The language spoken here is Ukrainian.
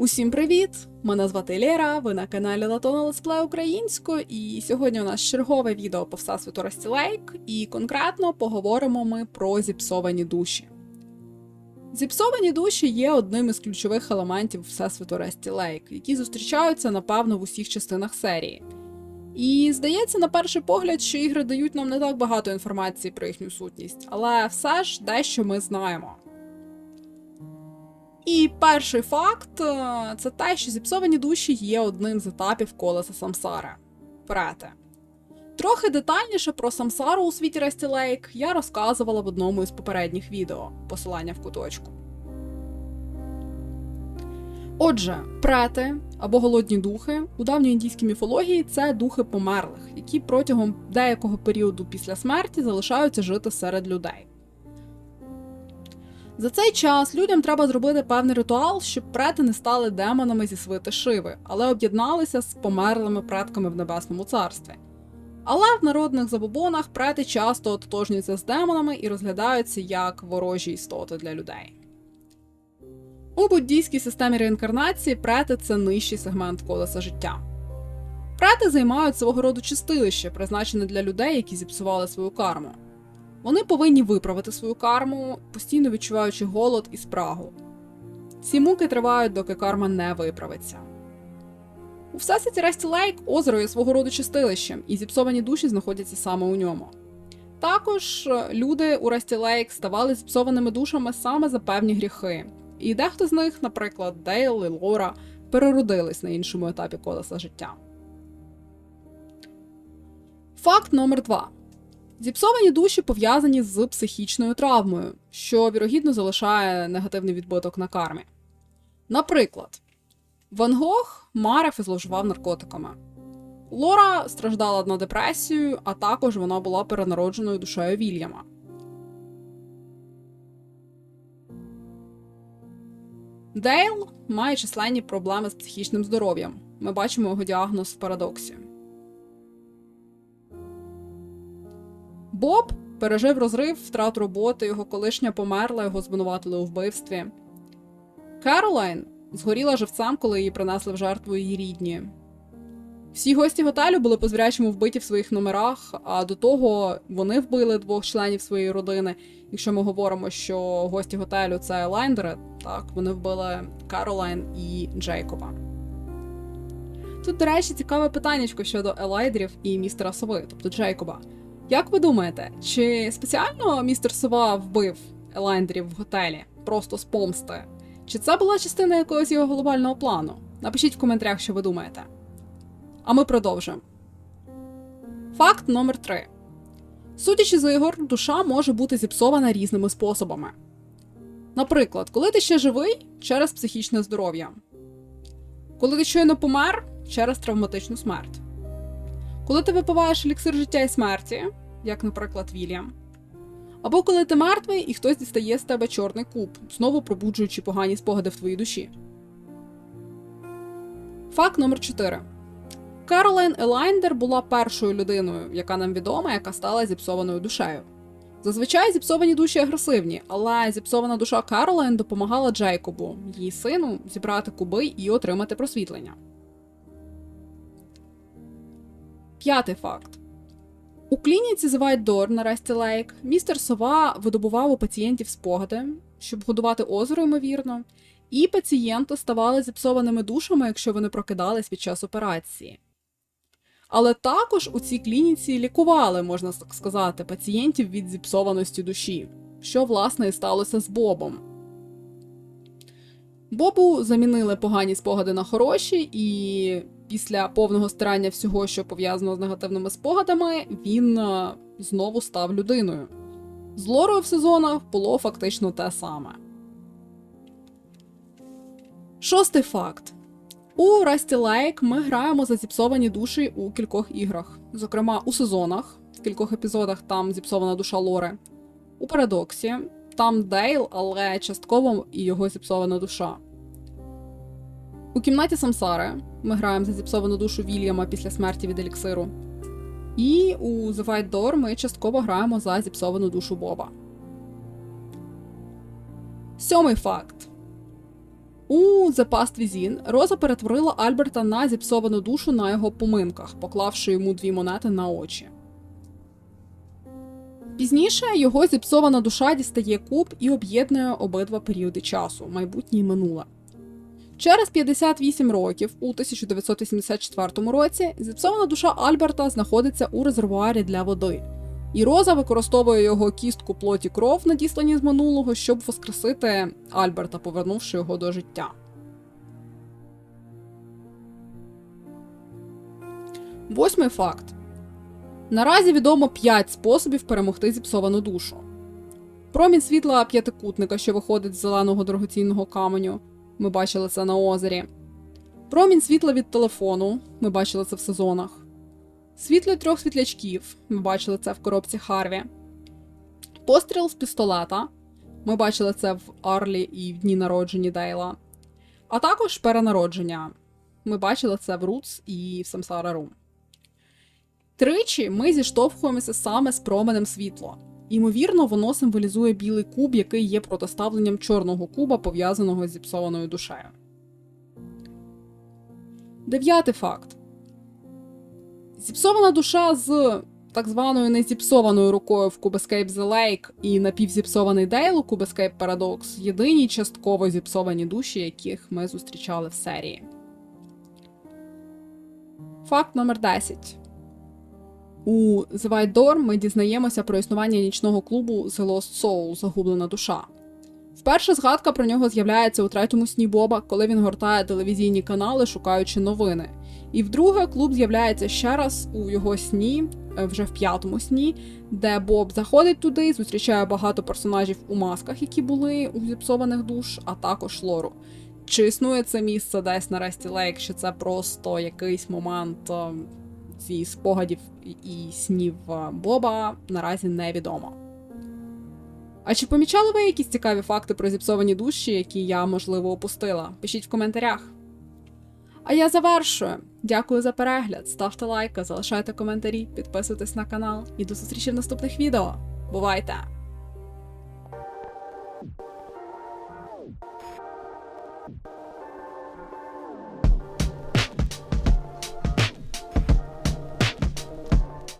Усім привіт! Мене звати Лєра, ви на каналі Латона Летсплей українською, і сьогодні у нас чергове відео по всесвіту Ростілейк, і конкретно поговоримо ми про зіпсовані душі. Зіпсовані душі є одним із ключових елементів всесвіту Ресті Лейк, які зустрічаються, напевно, в усіх частинах серії. І здається, на перший погляд, що ігри дають нам не так багато інформації про їхню сутність, але все ж дещо ми знаємо. І перший факт е, це те, що зіпсовані душі є одним з етапів колеса самсари. Прете. Трохи детальніше про самсару у світі Ресті Лейк я розказувала в одному із попередніх відео, посилання в куточку. Отже, прети або голодні духи у давньої індійській міфології це духи померлих, які протягом деякого періоду після смерті залишаються жити серед людей. За цей час людям треба зробити певний ритуал, щоб прети не стали демонами зі свити Шиви, але об'єдналися з померлими предками в небесному царстві. Але в народних забобонах прети часто ототожнюються з демонами і розглядаються як ворожі істоти для людей. У буддійській системі реінкарнації прети це нижчий сегмент колеса життя. Прети займають свого роду чистилище, призначене для людей, які зіпсували свою карму. Вони повинні виправити свою карму, постійно відчуваючи голод і спрагу. Ці муки тривають, доки карма не виправиться. У всесвіті Ресті Лейк озеро є свого роду чистилищем, і зіпсовані душі знаходяться саме у ньому. Також е, люди у Ресті Лейк ставали зіпсованими душами саме за певні гріхи, і дехто з них, наприклад, Дейл і Лора, переродились на іншому етапі колеса життя. Факт номер 2 Зіпсовані душі пов'язані з психічною травмою, що вірогідно залишає негативний відбиток на кармі. Наприклад, Ван Гог марив і зловживав наркотиками. Лора страждала на депресію, а також вона була перенародженою душею Вільяма. Дейл має численні проблеми з психічним здоров'ям. Ми бачимо його діагноз в парадоксі. Боб пережив розрив, втрату роботи, його колишня померла, його звинуватили у вбивстві. Керолайн згоріла живцем, коли її принесли в жертву її рідні. Всі гості готелю були по звірячому вбиті в своїх номерах, а до того вони вбили двох членів своєї родини. Якщо ми говоримо, що гості готелю це Лайндери, так вони вбили Керолайн і Джейкоба. Тут, до речі, цікаве питання щодо Елайдерів і містера Сови, тобто Джейкоба. Як ви думаєте, чи спеціально містер Сова вбив Елайндерів в готелі просто з помсти? Чи це була частина якогось його глобального плану? Напишіть в коментарях, що ви думаєте. А ми продовжимо. Факт номер 3 Судячи з ігор, душа може бути зіпсована різними способами. Наприклад, коли ти ще живий через психічне здоров'я, коли ти щойно помер через травматичну смерть. Коли ти випиваєш еліксир життя і смерті, як, наприклад, Вільям, або коли ти мертвий і хтось дістає з тебе чорний куб, знову пробуджуючи погані спогади в твоїй душі. Факт номер 4 Керолайн Елайндер була першою людиною, яка нам відома, яка стала зіпсованою душею. Зазвичай зіпсовані душі агресивні, але зіпсована душа Керолайн допомагала Джейкобу, її сину, зібрати куби і отримати просвітлення. П'ятий факт. У клініці з White Door на Ресті Лейк містер Сова видобував у пацієнтів спогади, щоб годувати озеро, ймовірно, і пацієнти ставали зіпсованими душами, якщо вони прокидались під час операції. Але також у цій клініці лікували, можна так сказати, пацієнтів від зіпсованості душі, що, власне, і сталося з Бобом. Бобу замінили погані спогади на хороші, і після повного старання всього, що пов'язано з негативними спогадами, він е, знову став людиною. З Лорою в сезонах було фактично те саме. Шостий факт. У Rusty Lake ми граємо за зіпсовані душі у кількох іграх. Зокрема, у сезонах, в кількох епізодах там зіпсована душа Лори. У Парадоксі, там Дейл, але частково і його зіпсована душа. У кімнаті Самсари ми граємо за зіпсовану душу Вільяма після смерті від еліксиру. І у The White Door ми частково граємо за зіпсовану душу Боба. Сьомий факт. У The Past Within Роза перетворила Альберта на зіпсовану душу на його поминках, поклавши йому дві монети на очі. Пізніше його зіпсована душа дістає куб і об'єднує обидва періоди часу майбутнє і минуле. Через 58 років, у 1984 році, зіпсована душа Альберта знаходиться у резервуарі для води, і Роза використовує його кістку плоті кров, надіслані з минулого, щоб воскресити Альберта, повернувши його до життя. Восьмий факт. Наразі відомо 5 способів перемогти зіпсовану душу. Промінь світла п'ятикутника, що виходить з зеленого дорогоцінного каменю. Ми бачили це на озері. Промінь світла від телефону. Ми бачили це в сезонах. Світло трьох світлячків. Ми бачили це в коробці Харві. Постріл з пістолета. Ми бачили це в Арлі і в дні народження Дейла. А також перенародження. Ми бачили це в Рутс і в Самсара Рум. Тричі ми зіштовхуємося саме з променем світла. Ймовірно, воно символізує білий куб, який є протиставленням чорного куба, пов'язаного з зіпсованою душею. Дев'ятий факт. Зіпсована душа з так званою незіпсованою рукою в Cube Escape The Lake і напівзіпсований Дейл у Cube Escape Paradox єдині частково зіпсовані душі, яких ми зустрічали в серії. Факт номер 10. У The White Door ми дізнаємося про існування нічного клубу The Lost Soul Загублена душа. Вперше згадка про нього з'являється у третьому сні Боба, коли він гортає телевізійні канали, шукаючи новини. І вдруге клуб з'являється ще раз у його сні, е, вже в п'ятому сні, де Боб заходить туди, зустрічає багато персонажів у масках, які були у зіпсованих душ, а також лору. Чи існує це місце десь на Ресті Лейк, чи це просто якийсь момент е, зі спогадів і снів е, Боба, наразі невідомо. А чи помічали ви якісь цікаві факти про зіпсовані душі, які я, можливо, опустила? Пишіть в коментарях. А я завершую. Дякую за перегляд, ставте лайки, залишайте коментарі, підписуйтесь на канал і до зустрічі в наступних відео. Бувайте!